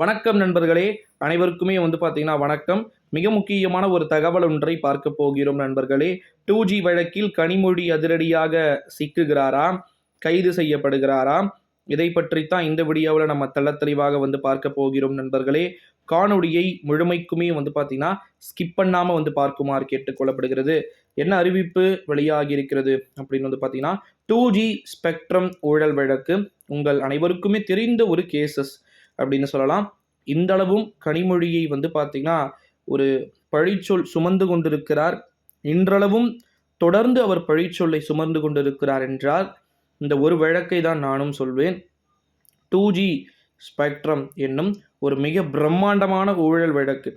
வணக்கம் நண்பர்களே. அனைவருக்குமே வந்து பார்த்தீங்கன்னா வணக்கம். மிக முக்கியமான ஒரு தகவல் ஒன்றை பார்க்க போகிறோம் நண்பர்களே. டூ ஜி வழக்கில் கனிமொழி அதிரடியாக சிக்குகிறாராம் கைது செய்யப்படுகிறாராம். இதை பற்றித்தான் இந்த வீடியோவில் நம்ம தெள்ளத் தெளிவாக வந்து பார்க்க போகிறோம் நண்பர்களே. காணொளியை முழுமைக்குமே வந்து பார்த்தீங்கன்னா ஸ்கிப் பண்ணாமல் வந்து பார்க்குமாறு கேட்டுக்கொள்ளப்படுகிறது. என்ன அறிவிப்பு வெளியாகி இருக்கிறது அப்படின்னு வந்து பார்த்தீங்கன்னா டூ ஜி ஸ்பெக்ட்ரம் ஊழல் வழக்கு உங்கள் அனைவருக்குமே தெரிந்த ஒரு கேசஸ் அப்படின்னு சொல்லலாம். இந்தளவும் கனிமொழியை வந்து பார்த்திங்கன்னா ஒரு பழிச்சொல் சுமந்து கொண்டிருக்கிறார். இன்றளவும் தொடர்ந்து அவர் பழிச்சொல்லை சுமந்து கொண்டிருக்கிறார் என்றால் இந்த ஒரு வழக்கை தான் நானும் சொல்வேன். டூ ஜி ஸ்பெக்ட்ரம் என்னும் ஒரு மிக பிரம்மாண்டமான ஊழல் வழக்கு.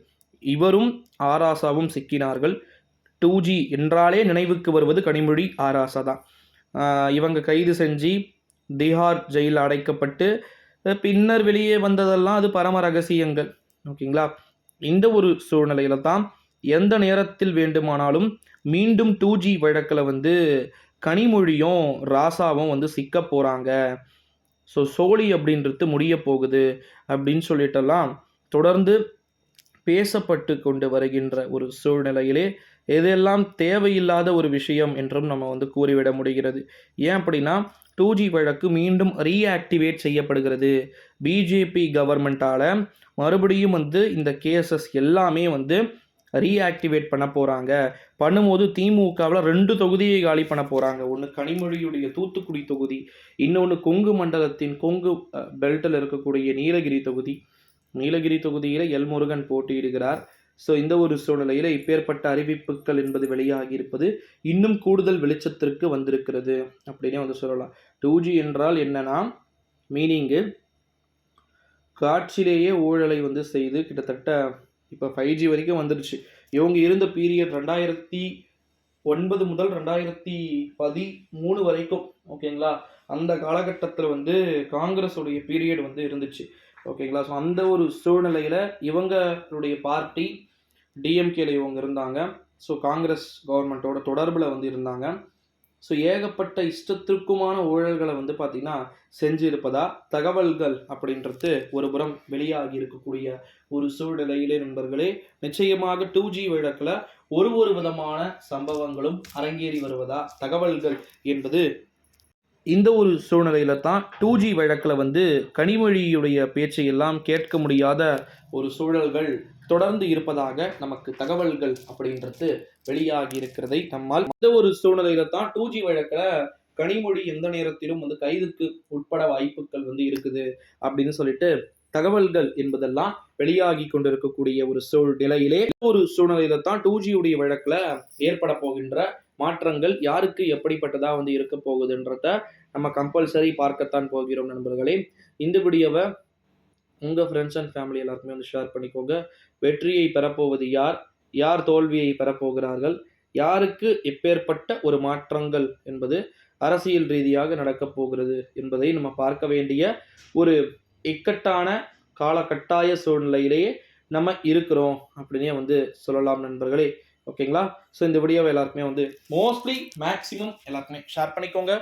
இவரும் ஆராசாவும் சிக்கினார்கள். டூ ஜி என்றாலே நினைவுக்கு வருவது கனிமொழி ஆராசா தான். இவங்க கைது செஞ்சு திஹார் ஜெயிலில் அடைக்கப்பட்டு பின்னர் வெளியே வந்ததெல்லாம் அது பரம ரகசியங்கள். ஓகேங்களா? இந்த ஒரு சூழ்நிலையில தான் எந்த நேரத்தில் வேண்டுமானாலும் மீண்டும் டூ ஜி வழக்கில் வந்து கனிமொழியும் ராசாவும் வந்து சிக்க போகிறாங்க ஸோ சோழி அப்படின்றது முடிய போகுது அப்படின்னு சொல்லிட்டெல்லாம் தொடர்ந்து பேசப்பட்டு கொண்டு வருகின்ற ஒரு சூழ்நிலையிலே எதெல்லாம் தேவையில்லாத ஒரு விஷயம் என்றும் நம்ம வந்து கூறிவிட முடிகிறது. ஏன் அப்படின்னா டூ ஜி வழக்கு மீண்டும் ரீஆக்டிவேட் செய்யப்படுகிறது. பிஜேபி கவர்மெண்ட்டால் மறுபடியும் வந்து இந்த கேசஸ் எல்லாமே வந்து ரீஆக்டிவேட் பண்ண போகிறாங்க பண்ணும்போது திமுகவில் ரெண்டு தொகுதியை காலி பண்ண போகிறாங்க ஒன்று கனிமொழியுடைய தூத்துக்குடி தொகுதி இன்னொன்று கொங்கு மண்டலத்தின் கொங்கு பெல்ட்டில் இருக்கக்கூடிய நீலகிரி தொகுதி. நீலகிரி தொகுதியில் எல் முருகன் போட்டியிடுகிறார். ஸோ இந்த ஒரு சூழ்நிலையில் இப்பேற்பட்ட அறிவிப்புகள் என்பது வெளியாகி இருப்பது இன்னும் கூடுதல் வெளிச்சத்திற்கு வந்திருக்கிறது அப்படின்னே வந்து சொல்லலாம். டூ ஜி என்றால் என்னன்னா மீனிங்கு காட்சியிலேயே ஊழலை வந்து செய்து கிட்டத்தட்ட இப்போ ஃபைவ் ஜி வரைக்கும் வந்துடுச்சு இவங்க இருந்த பீரியட் ரெண்டாயிரத்தி ஒன்பது முதல் ரெண்டாயிரத்தி பதிமூணு வரைக்கும் ஓகேங்களா அந்த காலகட்டத்தில் வந்து காங்கிரஸுடைய பீரியட் வந்து இருந்துச்சு. ஓகேங்களா? ஸோ அந்த ஒரு சூழ்நிலையில் இவங்களுடைய பார்ட்டி டிஎம்கேல இவங்க இருந்தாங்க. ஸோ காங்கிரஸ் கவர்மெண்ட்டோட தொடர்பில் வந்து இருந்தாங்க. ஸோ ஏகப்பட்ட இஷ்டத்திற்குமான ஊழல்களை வந்து பார்த்திங்கன்னா செஞ்சிருப்பதா? தகவல்கள் அப்படின்றது ஒரு புறம் வெளியாகி இருக்கக்கூடிய ஒரு சூழ்நிலையிலே நண்பர்களே. நிச்சயமாக டூ ஜி வழக்கில் ஒரு ஒரு விதமான சம்பவங்களும் அரங்கேறி வருவதா? தகவல்கள் என்பது இந்த ஒரு சூழ்நிலையில தான் டூ ஜி வழக்கில் வந்து கனிமொழியுடைய பேச்சை எல்லாம் கேட்க முடியாத ஒரு சூழல்கள் தொடர்ந்து இருப்பதாக நமக்கு தகவல்கள் அப்படின்றது வெளியாகி இருக்கிறதை நம்மால் இந்த ஒரு சூழ்நிலையில தான் டூ ஜி வழக்கில் கனிமொழி எந்த நேரத்திலும் வந்து கைதுக்கு உட்பட வாய்ப்புகள் வந்து இருக்குது அப்படின்னு சொல்லிட்டு தகவல்கள் என்பதெல்லாம் வெளியாகி கொண்டிருக்கக்கூடிய ஒரு சூழ்நிலையிலே ஒரு சூழ்நிலையில தான் டூ ஜியுடைய வழக்கில் ஏற்பட போகின்ற மாற்றங்கள் யாருக்கு எப்படிப்பட்டதா வந்து இருக்க போகுதுன்றத நம்ம கம்பல்சரி பார்க்கத்தான் போகிறோம் நண்பர்களே. இந்த வீடியோவை உங்கள் ஃப்ரெண்ட்ஸ் அண்ட் ஃபேமிலி எல்லாருக்குமே வந்து ஷேர் பண்ணிக்கோங்க. வெற்றியை பெறப்போவது யார்? யார் தோல்வியை பெறப்போகிறார்கள்? யாருக்கு எப்பேற்பட்ட ஒரு மாற்றங்கள் என்பது அரசியல் ரீதியாக நடக்கப் போகிறது என்பதை நம்ம பார்க்க வேண்டிய ஒரு இக்கட்டான காலகட்டாய சூழ்நிலையிலேயே நம்ம இருக்கிறோம் அப்படின்னே வந்து சொல்லலாம் நண்பர்களே. ஓகேங்களா? ஸோ இந்த வீடியோவை எல்லாருக்குமே வந்து மோஸ்ட்லி மேக்ஸிமம் எல்லாருக்குமே ஷேர் பண்ணிக்கோங்க.